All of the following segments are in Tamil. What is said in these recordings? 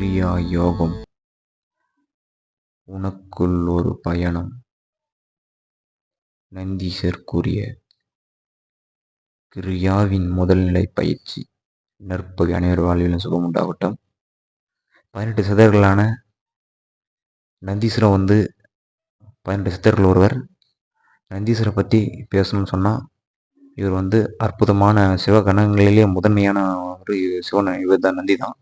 கிரியா யோகம். உனக்குள் ஒரு பயணம். நந்தீசர் கூறிய கிரியாவின் முதல்நிலை பயிற்சி. நற்பகை அனைவர் வாழ்விலும் சுகம் உண்டாகட்டும். பதினெட்டு சிதர்களான நந்தீஸ்வரம் வந்து பதினெட்டு சித்தர்கள் ஒருவர். நந்தீஸ்வரை பற்றி பேசணும்னு சொன்னால் இவர் வந்து அற்புதமான சிவகணங்களிலே முதன்மையான ஒரு சிவன் இவர் தான் நந்தி தான்.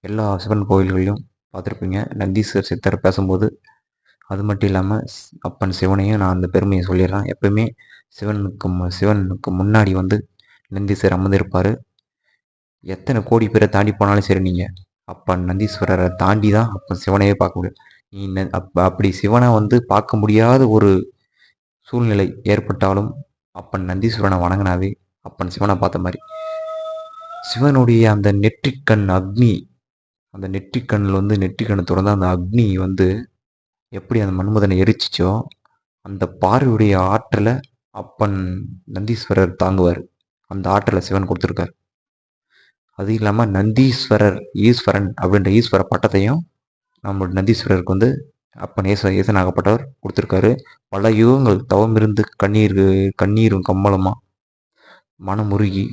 எல்லா சிவன் கோயில்களையும் பார்த்துருப்பீங்க. நந்தீஸ்வர் சித்தர் பேசும்போது அது மட்டும் இல்லாமல் அப்பன் சிவனையும் நான் அந்த பெருமையை சொல்லிடுறேன். எப்பவுமே சிவனுக்கு சிவனுக்கு முன்னாடி வந்து நந்தீஸ்வர் அமர்ந்திருப்பார். எத்தனை கோடி பேரை தாண்டி போனாலும் சரி நீங்கள் அப்பன் நந்தீஸ்வரரை தாண்டி தான் அப்பன் சிவனையே பார்க்க முடியும். நீ ந- அப்படி சிவனை வந்து பார்க்க முடியாத ஒரு சூழ்நிலை ஏற்பட்டாலும் அப்பன் நந்தீஸ்வரனை வணங்கினாவே அப்பன் சிவனை பார்த்த மாதிரி. சிவனுடைய அந்த நெற்றிக்கண் அக்னி அந்த நெற்றிக்கண்ணில் வந்து நெற்றிக்கண்ணை திறந்த அந்த அக்னி வந்து எப்படி அந்த மன்மதனை எரிச்சிச்சோ அந்த பார்வையுடைய ஆற்றலை அப்பன் நந்தீஸ்வரர் தாங்குவார். அந்த ஆற்றலை சிவன் கொடுத்துருக்கார். அது இல்லாமல் நந்தீஸ்வரர் ஈஸ்வரன் அப்படின்ற ஈஸ்வர பட்டத்தையும் நம்ம நந்தீஸ்வரருக்கு வந்து அப்பன் ஏச ஏசனாகப்பட்டவர் கொடுத்துருக்காரு. பல யுகங்கள் தவமிருந்து கண்ணீர் கண்ணீரும் கம்மலமாக மனமுருகி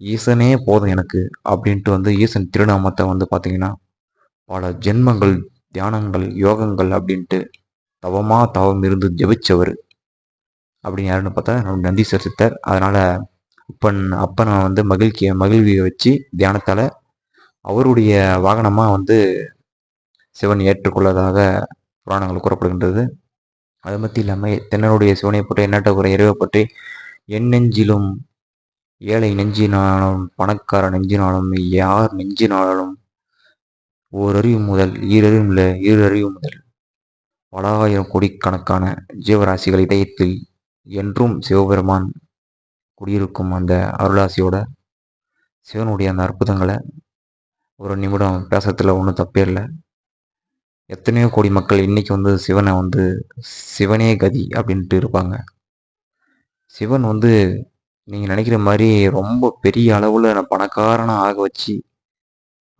ஈசனே போதும் எனக்கு அப்படின்ட்டு வந்து ஈசன் திருநாமத்தை வந்து பார்த்தீங்கன்னா பல ஜென்மங்கள் தியானங்கள் யோகங்கள் அப்படின்ட்டு தவமாக தவம் இருந்து ஜெபிச்சவர். அப்படின்னு யாருன்னு பார்த்தா நம்ம நந்தீஸ்வர் சித்தர். அதனால் அப்பன் அப்பனை வந்து மகிழ்ச்சியை மகிழ்வியை வச்சு தியானத்தால் அவருடைய வாகனமாக வந்து சிவன் ஏற்றுக்கொள்ளதாக புராணங்கள் கூறப்படுகின்றது. அது மட்டும் இல்லாமல் தென்னனுடைய சிவனை பற்றி எண்ணற்ற குறை இறைவை பற்றி என் நெஞ்சிலும் ஏழை நெஞ்சினாலும் பணக்கார நெஞ்சினாலும் யார் நெஞ்சினாலும் ஓரறிவு முதல் ஈரறிவு இல்லை ஈரறிவு முதல். பல ஆயிரம் கோடிக்கணக்கான ஜீவராசிகள் இதயத்தில் என்றும் சிவபெருமான் குடியிருக்கும் அந்த அருளாசியோட சிவனுடைய அந்த அற்புதங்களை ஒரு நிமிடம் பேசத்தில் ஒன்றும் தப்பே இல்லை. எத்தனையோ கோடி மக்கள் இன்னைக்கு வந்து சிவனை வந்து சிவனே கதி அப்படின்ட்டு இருப்பாங்க. சிவன் வந்து நீங்கள் நினைக்கிற மாதிரி ரொம்ப பெரிய அளவில் நான் பணக்காரனாக ஆக வச்சு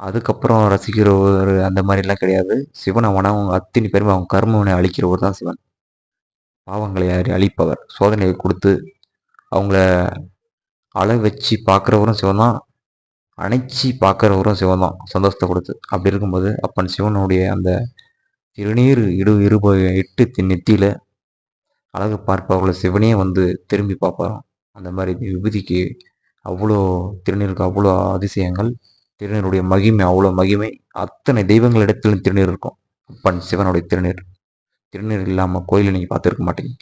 அதுக்கப்புறம் ரசிக்கிற ஒரு அந்த மாதிரிலாம் கிடையாது. சிவனை வனவங்க அத்தனை பேருமே அவங்க கர்மவனை அழிக்கிறவர் தான் சிவன். பாவங்களை யார் அழிப்பவர். சோதனையை கொடுத்து அவங்கள அள வச்சு பார்க்குறவரும் சிவன் தான். அணைச்சி பார்க்குறவரும் சிவன் தான். சந்தோஷத்தை கொடுத்து. அப்படி இருக்கும்போது அப்பன் சிவனுடைய அந்த திருநீர் இடு இருப எட்டு தி- அழகு பார்ப்பவர்களை சிவனே வந்து திரும்பி பார்ப்பாராம். அந்த மாதிரி விபூதிக்கு அவ்வளோ திருநீருக்கு அவ்வளோ அதிசயங்கள் திருநீருடைய மகிமை அவ்வளோ மகிமை. அத்தனை தெய்வங்களிடத்திலும் திருநீர் இருக்கும். அப்பன் சிவனுடைய திருநீர். திருநீர் இல்லாமல் கோயிலை நீங்கள் பார்த்துருக்க மாட்டீங்க.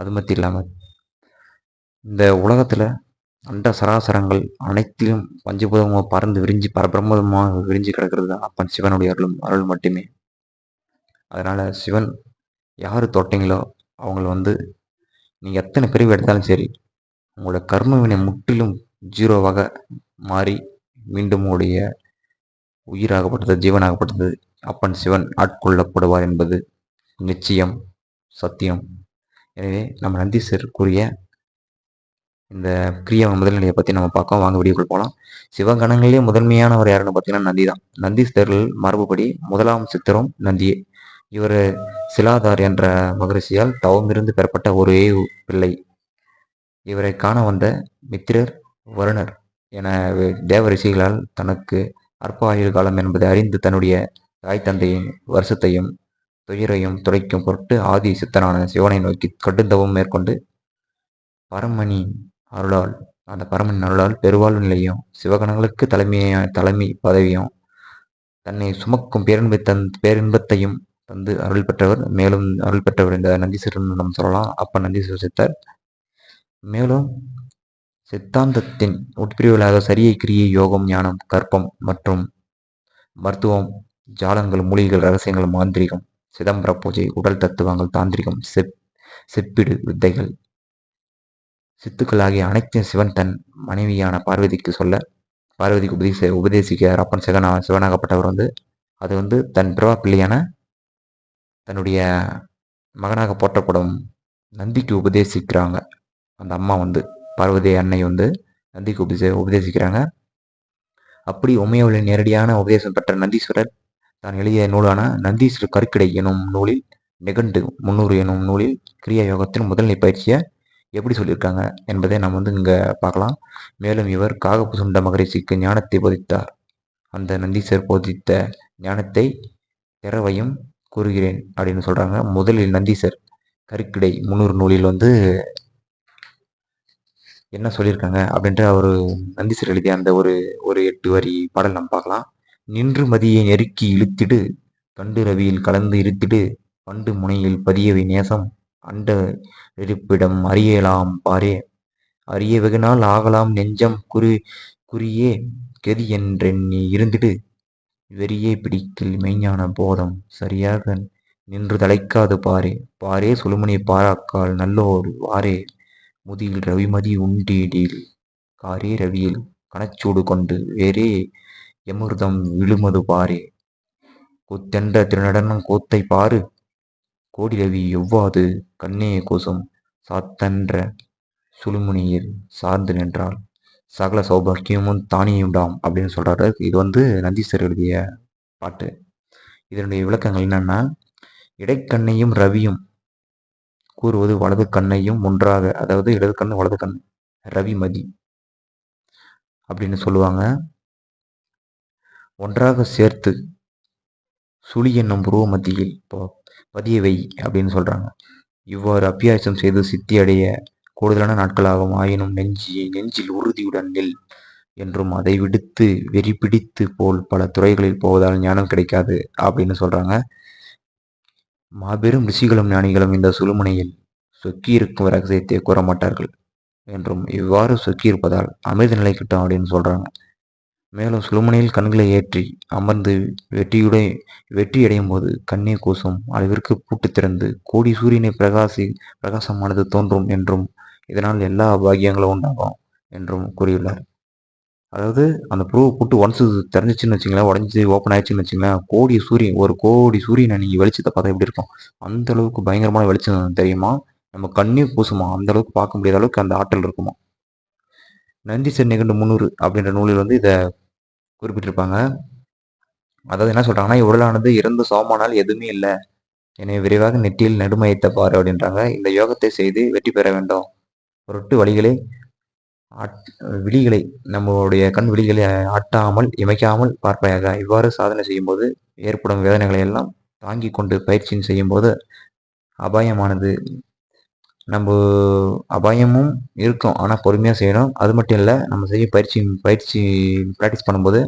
அது மட்டும் இல்லாமல் இந்த உலகத்தில் அண்ட சராசரங்கள் அனைத்திலும் பஞ்சபூதமாக பறந்து விரிஞ்சு பரபிரமதமாக விரிஞ்சு கிடக்கிறது தான் அப்பன் சிவனுடைய அருளும் அருள் மட்டுமே. அதனால் சிவன் யார் தொட்டிங்களோ அவங்கள வந்து நீங்கள் எத்தனை பிரிவு எடுத்தாலும் சரி உங்களோட கர்ம வினை முற்றிலும் ஜீரோவாக மாறி மீண்டும் உடைய உயிராகப்பட்டது ஜீவனாகப்பட்டது அப்பன் சிவன் ஆட்கொள்ளப்படுவார் என்பது நிச்சயம் சத்தியம். எனவே நம்ம நந்தீஸ்வர் கூறிய இந்த கிரியா முதல்நிலையை பற்றி நம்ம பார்க்கோம் வாங்க வீடியோக்குள் போகலாம் சிவகணங்களிலே முதன்மையானவர் யாருன்னு பார்த்தீங்கன்னா நந்தி தான். நந்தீஸ்வரர்கள் மரபுபடி முதலாம் சித்தரும் நந்தியே. இவர் சிலாதார் என்ற மகரிஷியால் தவமிருந்து பெறப்பட்ட ஒரே பிள்ளை. இவரை காண வந்த மித்திரர் வருணர் என வே- தேவ ரிஷிகளால் தனக்கு அற்ப ஆயுள் காலம் என்பதை அறிந்து தன்னுடைய தாய் தந்தையின் வருஷத்தையும் துயரையும் துடைக்கும் பொருட்டு ஆதி சித்தனான சிவனை நோக்கி கடுந்தவம் மேற்கொண்டு பரமணி அருளால் அந்த பரமன் அருளால் பெருவாழ்வு நிலையும் சிவகணங்களுக்கு தலைமைய தலைமை பதவியும் தன்னை சுமக்கும் பேரின்பை தன் பேரின்பத்தையும் தந்து அருள் பெற்றவர் மேலும் அருள் பெற்றவர் இந்த நந்தீஸ்வரன் நம்ம சொல்லலாம். அப்ப நந்தீஸ்வர சித்தர் மேலும் சித்தாந்தத்தின் உட்பிரிவுகளாக சரியை கிரியை யோகம் ஞானம் கற்பம் மற்றும் மருத்துவம் ஜாலங்கள் மூலிகைகள் ரகசியங்கள் மாந்திரிகம் சிதம்பர பூஜை உடல் தத்துவங்கள் தாந்திரிகம் செப் செப்பிடு வித்தைகள். சித்துக்கள் ஆகிய அனைத்தையும் சிவன் தன் மனைவியான பார்வதிக்கு சொல்ல பார்வதிக்கு உபதேச உபதேசிக்கிறார். அப்பன் சிவனா சிவனாகப்பட்டவர் வந்து அது வந்து தன் பிறவா பிள்ளையான தன்னுடைய மகனாக போற்றப்படும் நந்திக்கு உபதேசிக்கிறாங்க. அந்த அம்மா வந்து பார்வதி அன்னை வந்து நந்திக்கு உபதே உபதேசிக்கிறாங்க. அப்படி உமையவளின் நேரடியான உபதேசம் பெற்ற நந்தீஸ்வரர் தான் எழுதிய நூலான நந்தீஸ்வரர் கருக்கிடை எனும் நூலில் நிகண்டு முன்னூறு எனும் நூலில் கிரியா யோகத்தின் முதல்நிலை பயிற்சியை எப்படி சொல்லியிருக்காங்க என்பதை நாம் வந்து இங்கே பார்க்கலாம். மேலும் இவர் காகபுசுண்ட மகரிஷிக்கு ஞானத்தை போதித்தார். அந்த நந்தீஸ்வரர் போதித்த ஞானத்தை திறவையும் கூறுகிறேன் அப்படின்னு சொல்கிறாங்க முதலில் நந்தீசர் கருக்கிடை முன்னூறு நூலில் வந்து என்ன சொல்லியிருக்காங்க அப்படின்ற ஒரு நந்திசர் எழுதிய அந்த ஒரு ஒரு எட்டு வரி பாடல் நம்ம பார்க்கலாம். நின்று மதியை நெருக்கி இழுத்திடு கண்டு ரவியில் கலந்து இருத்திடு பண்டு முனையில் பதியவை நேசம் அண்ட இருப்பிடம் அறியலாம் பாரே. அரிய வெகுனால் ஆகலாம் நெஞ்சம் குறி குறியே கெதி என்றெண்ணி இருந்திடு. வெறியே பிடிக்கில் மெய்ஞான போதம் சரியாக நின்று தலைக்காது பாரே. பாரே சுழுமணி பாராக்கால் நல்லோர் வாரே. முதியில் ரவிமதி உண்டீடில் காரே ரவியில் கனச்சூடு கொண்டு வேறே எமிர்தம் விழுமது பாரே. கொத்தெண்ட திருநடனம் கோத்தை பாரு. கோடி ரவி எவ்வாது கண்ணே கோசம் சாத்தன்ற சுழுமுனியில் சார்ந்து நின்றால் சகல சௌபாக்கியமும் தானியுண்டாம் அப்படின்னு சொல்கிறாரு இது வந்து நந்தீஸ்வரர் எழுதிய பாட்டு. இதனுடைய விளக்கங்கள் என்னென்னா இடைக்கண்ணையும் ரவியும் கூறுவது வலது கண்ணையும் ஒன்றாக அதாவது இடது கண் வலது கண் ரவிமதி அப்படின்னு சொல்லுவாங்க. ஒன்றாக சேர்த்து சுழி என்னும் புருவ மத்தியில் பதியவை அப்படின்னு சொல்றாங்க. இவ்வாறு அபியாசம் செய்து சித்தி அடைய கூடுதலான நாட்களாகும் ஆயினும் நெஞ்சி நெஞ்சில் உறுதியுடன் நெல் என்றும் அதை விடுத்து வெறி பிடித்து போல் பல துறைகளில் போவதால் ஞானம் கிடைக்காது அப்படின்னு சொல்றாங்க. மாபெரும் ரிஷிகளும் ஞானிகளும் இந்த சுழுமுனையில் சொக்கியிருக்கும் ரகசியத்தை கூற மாட்டார்கள் என்றும் இவ்வாறு சொக்கியிருப்பதால் அமிர்த நிலை கிட்டும் அப்படின்னு சொல்கிறாங்க மேலும் சுழுமுனையில் கண்களை ஏற்றி அமர்ந்து வெற்றியுடை வெற்றியடையும் போது கண்ணே கூசும் அளவிற்கு பூட்டு திறந்து கோடி சூரியனை பிரகாசி பிரகாசமானது தோன்றும் என்றும் இதனால் எல்லா பாகியங்களும் உண்டாகும் என்றும் கூறியுள்ளார். அதாவது அந்த ப்ரூவ் புட்டு ஒன்ஸ் தெரிஞ்சிச்சுன்னு வச்சுங்களேன் உடஞ்சி ஓப்பன் ஆயிடுச்சுன்னு வச்சுங்களேன் கோடி சூரியன் ஒரு கோடி சூரியனை நீங்கள் வெளிச்சத்தை பார்த்தா எப்படி இருக்கும்? அந்த அளவுக்கு பயங்கரமான வெளிச்சம் தெரியுமா? நம்ம கண்ணே பூசுமா? அந்த அளவுக்கு பார்க்க முடியாத அளவுக்கு அந்த ஆற்றல் இருக்குமா? நந்தி சென் நிகண்டு முந்நூறு அப்படின்ற நூலில் வந்து இதை குறிப்பிட்டிருப்பாங்க. அதாவது என்ன சொல்கிறாங்கன்னா உடலானது இறந்து சோமானால் எதுவுமே இல்லை. எனவே விரைவாக நெற்றியில் நெடுமையத்தை பாரு அப்படின்றாங்க. இந்த யோகத்தை செய்து வெற்றி பெற வேண்டும். பொருட்டு வழிகளே விழிகளை நம்மளுடைய கண் விழிகளை ஆட்டாமல் இமைக்காமல் பார்ப்பாயாக இவ்வாறு சாதனை செய்யும்போது ஏற்படும் வேதனைகளை எல்லாம் தாங்கி கொண்டு பயிற்சியின் செய்யும்போது அபாயமானது. நம்ம அபாயமும் இருக்கும் ஆனால் பொறுமையாக செய்யணும். அது மட்டும் இல்லை நம்ம செய்ய பயிற்சி பயிற்சி ப்ராக்டிஸ் பண்ணும்போது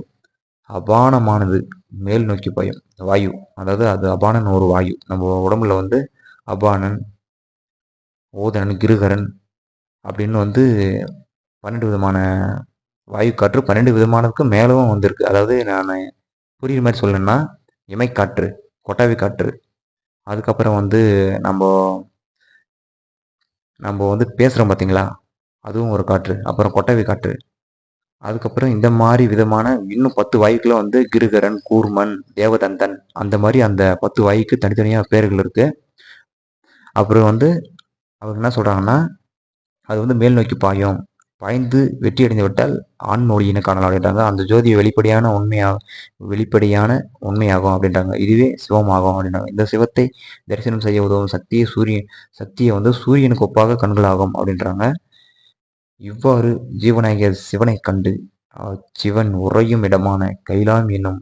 அபானமானது மேல் நோக்கி பயம். வாயு அதாவது அது அபானன் ஒரு வாயு. நம்ம உடம்புல வந்து அபானன் ஓதனன் கிருகரன் அப்படின்னு வந்து பன்னெண்டு விதமான வாயு காற்று பன்னெண்டு விதமானதுக்கு மேலும் வந்திருக்கு. அதாவது நான் புரியுற மாதிரி சொல்லணும்னா இமைக்காற்று கொட்டாவி காற்று. அதுக்கப்புறம் வந்து நம்ம நம்ம வந்து பேசுகிறோம் பார்த்தீங்களா அதுவும் ஒரு காற்று. அப்புறம் கொட்டவி காற்று. அதுக்கப்புறம் இந்த மாதிரி விதமான இன்னும் பத்து வாயுக்களை வந்து கிருகரன் கூர்மன் தேவதந்தன் அந்த மாதிரி அந்த பத்து வாயுக்கு தனித்தனியாக பேர்கள் இருக்குது அப்புறம் வந்து அவங்க என்ன சொல்கிறாங்கன்னா அது வந்து மேல் நோக்கி பாயும். பாய்ந்து வெற்றி அடைந்து விட்டால் ஆண் மொழியினை காணலாம் அப்படின்றாங்க. அந்த ஜோதி வெளிப்படையான உண்மையாக வெளிப்படையான உண்மையாகும் அப்படின்றாங்க. இதுவே சிவமாகும் அப்படின்றாங்க. இந்த சிவத்தை தரிசனம் செய்ய உதவும் சக்தியை சூரியன் சக்தியை வந்து சூரியனுக்கு ஒப்பாக கண்களாகும் அப்படின்றாங்க. இவ்வாறு ஜீவநாயகர் சிவனை கண்டு சிவன் உறையும் இடமான கைலாம் என்னும்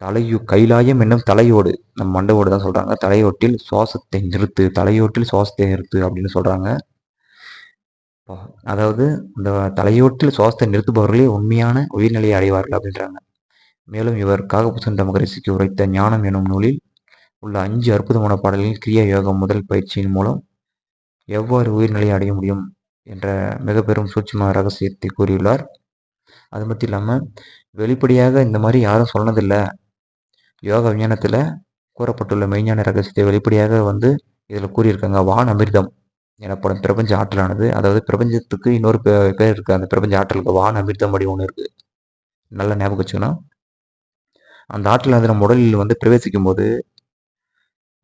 தலையு கைலாயம் என்னும் தலையோடு நம் மண்டவோடு தான் சொல்றாங்க. தலையோட்டில் சுவாசத்தை நிறுத்து தலையோட்டில் சுவாசத்தை நிறுத்து அப்படின்னு சொல்றாங்க. அதாவது இந்த தலையோட்டில் சுவாசத்தை நிறுத்துபவர்களே உண்மையான உயிர்நிலையை அடைவார்கள் அப்படின்றாங்க. மேலும் இவர் காகபுசந்த ரசிக்கு உரைத்த ஞானம் எனும் நூலில் உள்ள அஞ்சு அற்புதமான பாடல்களில் கிரியா யோகம் முதல் பயிற்சியின் மூலம் எவ்வாறு உயிர்நிலையை அடைய முடியும் என்ற மிக பெரும் சூட்சம ரகசியத்தை கூறியுள்ளார். அது மட்டும் இல்லாமல் வெளிப்படையாக இந்த மாதிரி யாரும் சொன்னதில்லை. யோக விஞ்ஞானத்தில் கூறப்பட்டுள்ள மெய்ஞான ரகசியத்தை வெளிப்படையாக வந்து இதில் கூறியிருக்காங்க. வான் அமிர்தம். எனப்படும் பிரபஞ்ச ஆற்றலானது. அதாவது பிரபஞ்சத்துக்கு இன்னொரு பேர் இருக்குது அந்த பிரபஞ்ச ஆற்றலுக்கு வான அமிர்தம் படி ஒன்று இருக்குது நல்ல ஞாபகம் வச்சுக்கணும் அந்த ஆற்றல் வந்து நம்ம உடலில் வந்து பிரவேசிக்கும் போது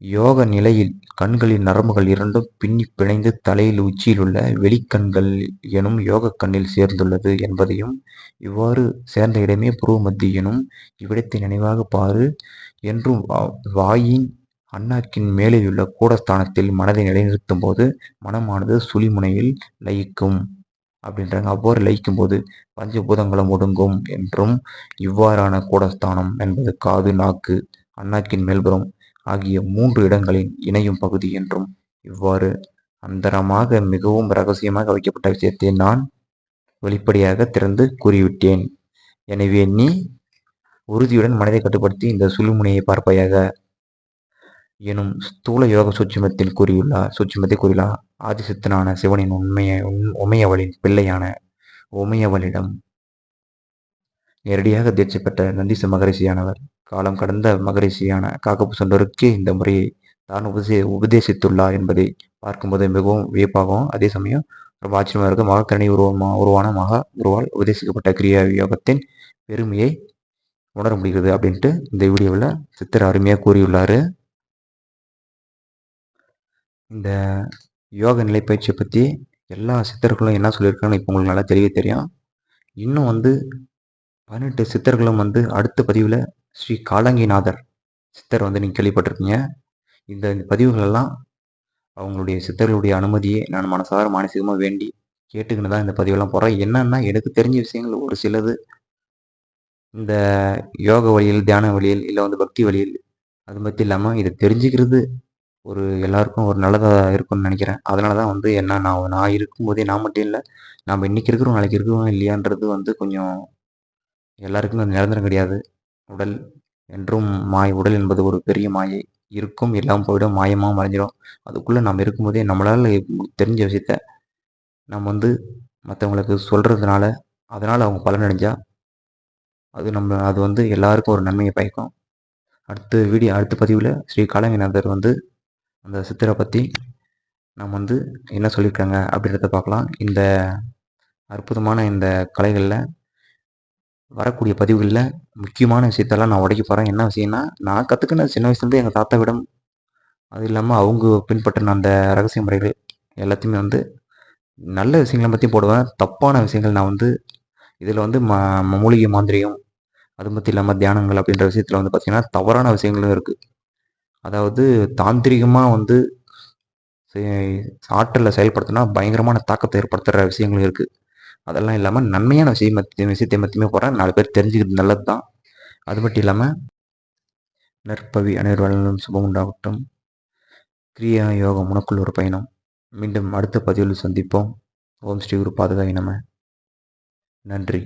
யோக நிலையில் கண்களின் நரம்புகள் இரண்டும் பின்னி பிணைந்து தலையில் உச்சியில் உள்ள வெளிக்கண்கள் எனும் யோகக் கண்ணில் சேர்ந்துள்ளது என்பதையும் இவ்வாறு சேர்ந்த இடமே புருவ மத்தி எனும் இவ்விடத்தை நினைவாகப் பாரு என்றும் வாயின் அண்ணாக்கின் மேலேயுள்ள கூடஸ்தானத்தில் மனதை நிலைநிறுத்தும் போது மனமானது சுழிமுனையில் லயிக்கும் அப்படின்றாங்க. அவ்வாறு லயிக்கும் போது பஞ்சபூதங்களும் ஒடுங்கும் என்றும் இவ்வாறான கூடஸ்தானம் என்பது காது நாக்கு அண்ணாக்கின் மேல்புறம் ஆகிய மூன்று இடங்களின் இணையும் பகுதி என்றும் இவ்வாறு அந்தரமாக மிகவும் ரகசியமாக வைக்கப்பட்ட விஷயத்தை நான் வெளிப்படையாக திறந்து கூறிவிட்டேன். எனவே நீ உறுதியுடன் மனதை கட்டுப்படுத்தி இந்த சுழுமுனையை பார்ப்பாயாக எனும் ஸ்தூல யோக சூட்சுமத்தில் கூறியுள்ளார் சூட்சுமத்தை கூறியுள்ளார் ஆதிசித்தனான சிவனின் உண்மைய உமையவளின் பிள்ளையான உமையவளிடம் நேரடியாக தீட்சை பெற்ற நந்திச மகரிஷியானவர் காலம் கடந்த மகரிஷியான காக்கப்பு சொன்னோருக்கே இந்த முறையை தான் உபதே உபதேசித்துள்ளார் என்பதை பார்க்கும்போது மிகவும் வியப்பாகவும் அதே சமயம் ரொம்ப ஆச்சரியமாக இருக்கும். மகக்கரணி உருவமா உருவான மகா உருவால் உபதேசிக்கப்பட்ட கிரியா யோகத்தின் பெருமையை உணர முடிகிறது அப்படின்ட்டு இந்த வீடியோவில் சித்தர் அருமையாக கூறியுள்ளார். இந்த யோக நிலைப்பயிற்சியை பற்றி எல்லா சித்தர்களும் என்ன சொல்லியிருக்காங்கன்னு இப்போ உங்களுக்கு நல்லா தெரிய தெரியும். இன்னும் வந்து பதினெட்டு சித்தர்களும் வந்து அடுத்த பதிவில் ஸ்ரீ காலங்கிநாதர் சித்தர் வந்து நீங்கள் கேள்விப்பட்டிருக்கீங்க இந்த பதிவுகளெல்லாம் அவங்களுடைய சித்தர்களுடைய அனுமதியை நான் மனசார மானசீகமாக வேண்டி கேட்டுக்கின்னு தான் இந்த பதிவெல்லாம் போகிறேன் என்னென்னா எனக்கு தெரிஞ்ச விஷயங்கள் ஒரு சிலது இந்த யோக வழியில் தியான வழியில் இல்லை வந்து பக்தி வழியில் அது மட்டும் இல்லாமல் இதை தெரிஞ்சுக்கிறது ஒரு எல்லாருக்கும் ஒரு நல்லதாக இருக்கும்னு நினைக்கிறேன். அதனால தான் வந்து என்ன நான் நான் இருக்கும்போதே நான் மட்டும் இல்லை நம்ம இன்றைக்கி இருக்கிறோம் நாளைக்கு இருக்கிறோம் இல்லையான்றது வந்து கொஞ்சம் எல்லாருக்கும் அது நிரந்தரம் கிடையாது. உடல் என்றும் மாய உடல் என்பது ஒரு பெரிய மாயை. இருக்கும் எல்லாம் போயிடும் மாயமாக மறைஞ்சிடும் அதுக்குள்ளே நம்ம இருக்கும்போதே நம்மளால் தெரிஞ்ச விஷயத்த நம்ம வந்து மற்றவங்களுக்கு சொல்கிறதுனால அதனால் அவங்க பலனடைஞ்சா அது நம்ம அது வந்து எல்லாருக்கும் ஒரு நன்மையை பயக்கும். அடுத்த வீடியோ அடுத்த பதிவில் ஸ்ரீ காலங்கிநாதர் வந்து அந்த சித்தரை பற்றி நம்ம வந்து என்ன சொல்லியிருக்காங்க அப்படின்றத பார்க்கலாம். இந்த அற்புதமான இந்த கலைகளில் வரக்கூடிய பதிவுகளில் முக்கியமான விஷயத்தெல்லாம் நான் உடைக்க போகிறேன் என்ன விஷயம்னா நான் கற்றுக்கின சின்ன வயசுலேருந்து எங்கள் தாத்தாவிடம் அது இல்லாமல் அவங்க பின்பற்றின அந்த ரகசிய முறைகள் எல்லாத்தையுமே வந்து நல்ல விஷயங்களை பற்றி போடுவேன். தப்பான விஷயங்கள் நான் வந்து இதில் வந்து ம மூலிகை மாந்திரியம் அது மட்டும் இல்லாமல் தியானங்கள் அப்படின்ற விஷயத்தில் வந்து பார்த்திங்கன்னா தவறான விஷயங்களும் இருக்குது அதாவது தாந்திரிகமாக வந்து ஆற்றலை செயல்படுத்தினா பயங்கரமான தாக்கத்தை ஏற்படுத்துகிற விஷயங்களும் இருக்குது அதெல்லாம் இல்லாமல் நன்மையான விஷயம் மத்தி விஷயத்தை மத்தியுமே போகிறேன் நாலு பேர் தெரிஞ்சுக்கிறது நல்லது தான் அது மட்டும் இல்லாமல் நற்பவி அனைவரும் சுபம் உண்டாகட்டும். கிரியா யோகம் உனக்குள் ஒரு பயணம். மீண்டும் அடுத்த பதிவில் சந்திப்போம். ஓம் ஸ்ரீ குரு பாதுகாய் நம. நன்றி.